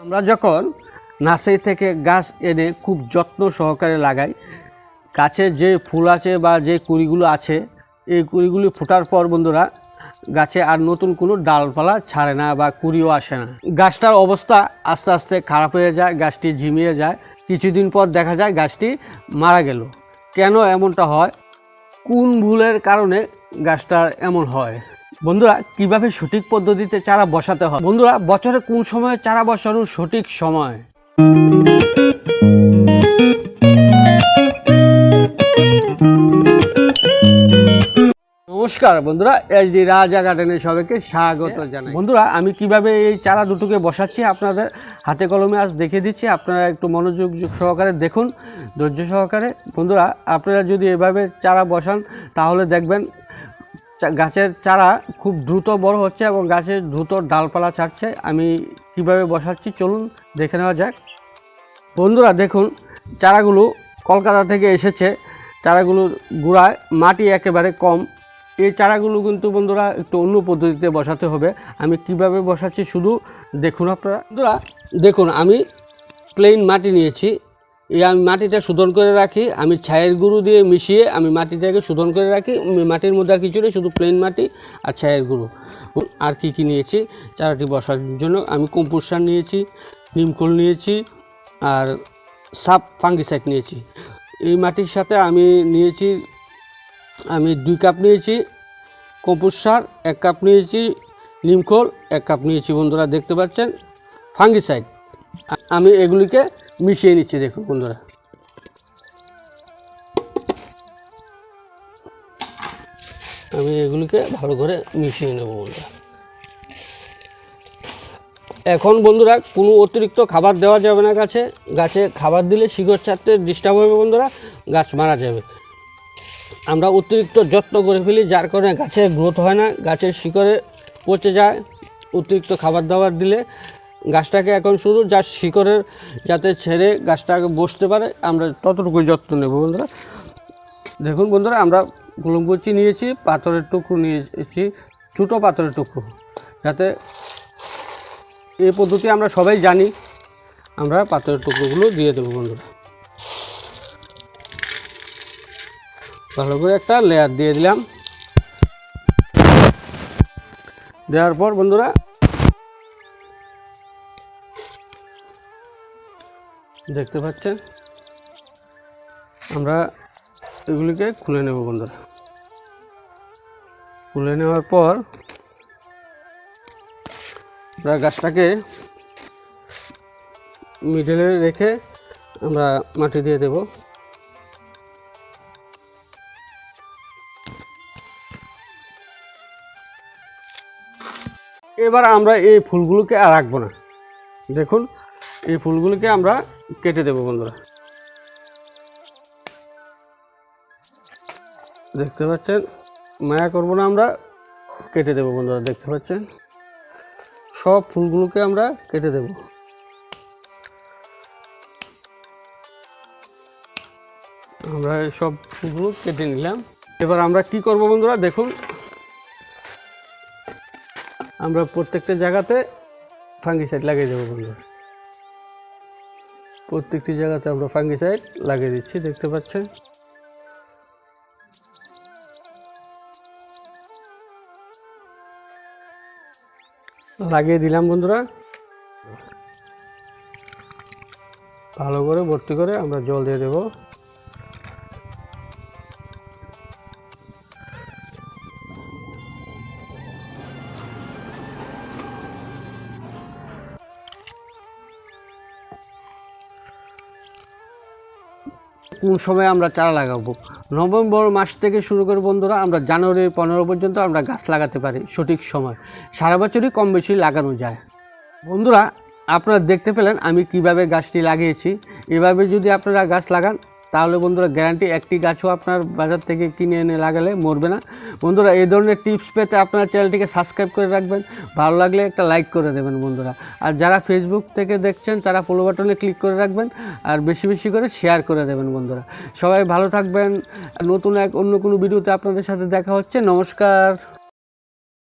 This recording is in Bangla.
আমরা যখন নার্সারি থেকে গাছ এনে খুব যত্ন সহকারে লাগাই, গাছে যে ফুল আছে বা যে কুড়িগুলো আছে, এই কুড়িগুলি ফোটার পর বন্ধুরা, গাছে আর নতুন কোনো ডালপালা ছাড়ে না বা কুড়িও আসে না। গাছটার অবস্থা আস্তে আস্তে খারাপ হয়ে যায়, গাছটি ঝিমিয়ে যায়। কিছুদিন পর দেখা যায় গাছটি মারা গেল। কেন এমনটা হয়? কোন ভুলের কারণে গাছটার এমন হয়? বন্ধুরা কীভাবে সঠিক পদ্ধতিতে চারা বসাতে হয়? বন্ধুরা বছরে কোন সময়ে চারা বসানোর সঠিক সময়? নমস্কার বন্ধুরা এস ডি রাজা গার্ডেনে সবাইকে স্বাগত জানাই। বন্ধুরা আমি কীভাবে এই চারা দুটোকে বসাচ্ছি আপনাদের হাতে কলমে আজ দেখে দিচ্ছি। আপনারা একটু মনোযোগ সহকারে দেখুন ধৈর্য সহকারে। বন্ধুরা আপনারা যদি এভাবে চারা বসান তাহলে দেখবেন গাছের চারা খুব দ্রুত বড় হচ্ছে এবং গাছে দ্রুত ডালপালা ছাড়ছে। আমি কীভাবে বসাচ্ছি, চলুন দেখে নেওয়া যাক। বন্ধুরা, দেখুন, চারাগুলো কলকাতা থেকে এসেছে। চারাগুলোর গোড়ায় মাটি একেবারে কম। এই চারাগুলো কিন্তু বন্ধুরা একটু অন্য পদ্ধতিতে বসাতে হবে। আমি কীভাবে বসাচ্ছি শুধু দেখুন আপনারা। বন্ধুরা, দেখুন, আমি প্লেন মাটি নিয়েছি। এই আমি মাটিটা শোধন করে রাখি, আমি ছায়ের গুঁড়ো দিয়ে মিশিয়ে আমি মাটিটাকে শোধন করে রাখি মাটির মধ্যে আর কিছু নেই, শুধু প্লেন মাটি আর ছায়ের গুঁড়ো। আর কি কি নিয়েছি? চারাটি বসার জন্য আমি কম্পোস্ট সার নিয়েছি নিমখোল নিয়েছি আর সাপ ফাঙ্গিসাইড নিয়েছি। এই মাটির সাথে আমি নিয়েছি, আমি দুই কাপ নিয়েছি কম্পোস্ট সার এক কাপ নিয়েছি নিমখোল এক কাপ নিয়েছি বন্ধুরা দেখতে পাচ্ছেন ফাঙ্গিসাইড আমি এগুলিকে মিশিয়ে নিচ্ছি দেখুন বন্ধুরা। আমি এগুলিকে ভালো করে মিশিয়ে নেব বন্ধুরা। এখন বন্ধুরা, কোনো অতিরিক্ত খাবার দেওয়া যাবে না গাছে। গাছে খাবার দিলে শিকড় ছাড়তে ডিস্টার্ব হবে বন্ধুরা, গাছ মারা যাবে। আমরা অতিরিক্ত যত্ন করে ফেলি, যার কারণে গাছের গ্রোথ হয় না, গাছের শিকড়ে পচে যায়। অতিরিক্ত খাবার দাবার দিলে গাছটাকে এখন শুধু যার শিকড়ের যাতে ছেড়ে গাছটাকে বসতে পারে, আমরা ততটুকুই যত্ন নেব বন্ধুরা। দেখুন বন্ধুরা, আমরা গুলুমকুচি নিয়েছি, পাথরের টুকরো নিয়েছি, ছোটো পাথরের টুকরো, যাতে এই পদ্ধতি আমরা সবাই জানি। আমরা পাথরের টুকরোগুলো দিয়ে দেবো বন্ধুরা। ভালো করে একটা লেয়ার দিয়ে দিলাম। দেওয়ার পর বন্ধুরা দেখতে পাচ্ছেন? আমরা এগুলিকে খুলে নেব বন্ধুরা। খুলে নেওয়ার পর আমরা গাছটাকে মিডলে রেখে আমরা মাটি দিয়ে দেব। এবার আমরা এই ফুলগুলোকে আর রাখব না। দেখুন এই ফুলগুলোকে আমরা কেটে দেব বন্ধুরা। দেখতে পাচ্ছেন? মায়া করব না আমরা, কেটে দেবো বন্ধুরা, দেখতে পাচ্ছেন? সব ফুলগুলোকে আমরা কেটে দেব। আমরা সব ফুলগুলো কেটে নিলাম। এবার আমরা কি করব বন্ধুরা, দেখুন। আমরা প্রত্যেকটা জায়গাতে ফাঙ্গিসাইড লাগিয়ে দেবো বন্ধুরা। প্রত্যেকটি জায়গাতে আমরা ফাঙ্গিসাইড লাগিয়ে দিচ্ছি, দেখতে পাচ্ছেন। লাগিয়ে দিলাম বন্ধুরা। ভালো করে ভর্তি করে আমরা জল দিয়ে দেব। কোন সময় আমরা চারা লাগাবো? নভেম্বর মাস থেকে শুরু করে বন্ধুরা, আমরা জানুয়ারি পনেরো পর্যন্ত আমরা গাছ লাগাতে পারি, সঠিক সময়। সারা বছরই কম বেশি লাগানো যায়। বন্ধুরা, আপনারা দেখতে পেলেন আমি কীভাবে গাছটি লাগিয়েছি। এভাবে যদি আপনারা গাছ লাগান তাহলে বন্ধুরা গ্যারান্টি একটি গাছও আপনার বাজার থেকে কিনে এনে লাগালে মরবে না। বন্ধুরা, এই ধরনের টিপস পেতে আপনার চ্যানেলটিকে সাবস্ক্রাইব করে রাখবেন। ভালো লাগলে একটা লাইক করে দেবেন বন্ধুরা। আর যারা ফেসবুক থেকে দেখছেন, তারা ফলো বাটনে ক্লিক করে রাখবেন আর বেশি বেশি করে শেয়ার করে দেবেন বন্ধুরা। সবাই ভালো থাকবেন। নতুন এক অন্য কোনো ভিডিওতে আপনাদের সাথে দেখা হচ্ছে। নমস্কার।